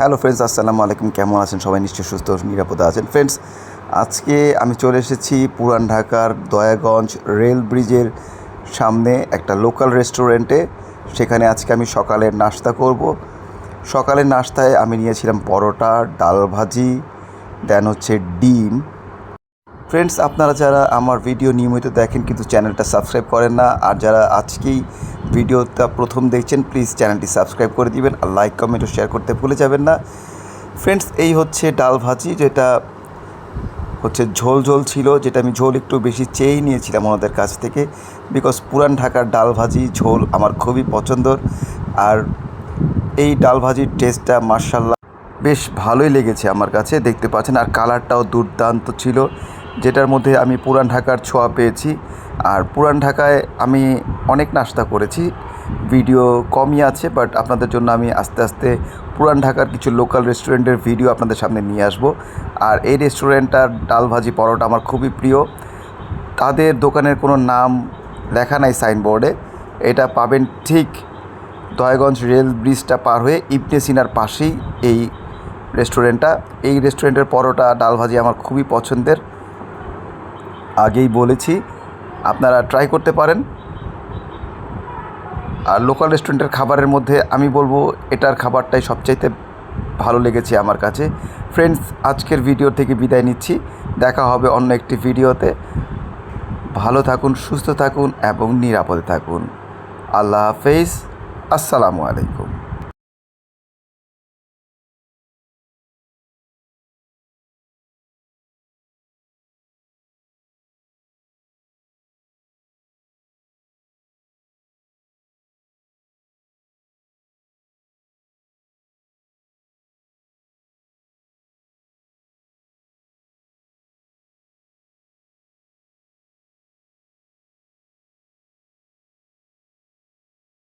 Hello friends আসসালামু আলাইকুম। কেমন আছেন সবাই? নিশ্চয়ই সুস্থ নিরাপদে আছেন। ফ্রেন্ডস আজকে আমি চলে এসেছি পুরান ঢাকার দয়াগঞ্জ রেল ব্রিজের সামনে একটা লোকাল রেস্টুরেন্টে সেখানে আজকে আমি সকালের নাস্তা করব। সকালের নাস্তায় আমি নিয়েছিলাম পরোটা, ডাল ভাজি দেন হচ্ছে ডিম। ফ্রেন্ডস আপনারা যারা আমার ভিডিও নিয়মিত দেখেন কিন্তু চ্যানেলটা সাবস্ক্রাইব করেন না, আর যারা আজকেই ভিডিওটা প্রথম দেখছেন প্লিজ চ্যানেলটি সাবস্ক্রাইব করে দিবেন আর লাইক কমেন্ট ও শেয়ার করতে ভুলে যাবেন না। ফ্রেন্ডস এই হচ্ছে ডাল ভাজি, যেটা হচ্ছে ঝোল ঝোল ছিল, যেটা আমি ঝোল একটু বেশি চেয়েই নিয়েছিলাম ওনাদের কাছ থেকে। বিকজ পুরান ঢাকার ডাল ভাজি, ঝোল আমার খুবই পছন্দর, আর এই ডাল ভাজির টেস্টটা মার্শাল্লাহ বেশ ভালোই লেগেছে আমার কাছে, দেখতে পাচ্ছেন, আর কালারটাও দুর্দান্ত ছিল। যেটার মধ্যে আমি পুরান ঢাকার ছোঁয়া পেয়েছি। আর পুরান ঢাকায় আমি অনেক নাস্তা করেছি। ভিডিও কমই আছে বাট আপনাদের জন্য আমি আস্তে আস্তে পুরান ঢাকার কিছু লোকাল রেস্টুরেন্টের ভিডিও আপনাদের সামনে নিয়ে আসব। আর এই রেস্টুরেন্টটার ডাল ভাজি পরোটা আমার খুবই প্রিয়। তাদের দোকানের কোনো নাম লেখা নাই সাইনবোর্ডে এটা পাবেন ঠিক দয়াগঞ্জ রেল ব্রিজটা পার হয়ে ইবনে সিনার পাশেই এই রেস্টুরেন্টটা এই রেস্টুরেন্টের পরোটা, ডাল ভাজি আমার খুবই পছন্দের। আগেই বলেছি, আপনারা ট্রাই করতে পারেন। আর লোকাল রেস্টুরেন্টের খাবারের মধ্যে আমি বলব, এটার খাবারটাই সবচাইতে ভালো লেগেছে আমার কাছে। ফ্রেন্ডস আজকের ভিডিও থেকে বিদায় নিচ্ছি। দেখা হবে অন্য একটি ভিডিওতে ভালো থাকুন, সুস্থ থাকুন এবং নিরাপদে থাকুন। আল্লাহ হাফেজ। আসসালামু আলাইকুম।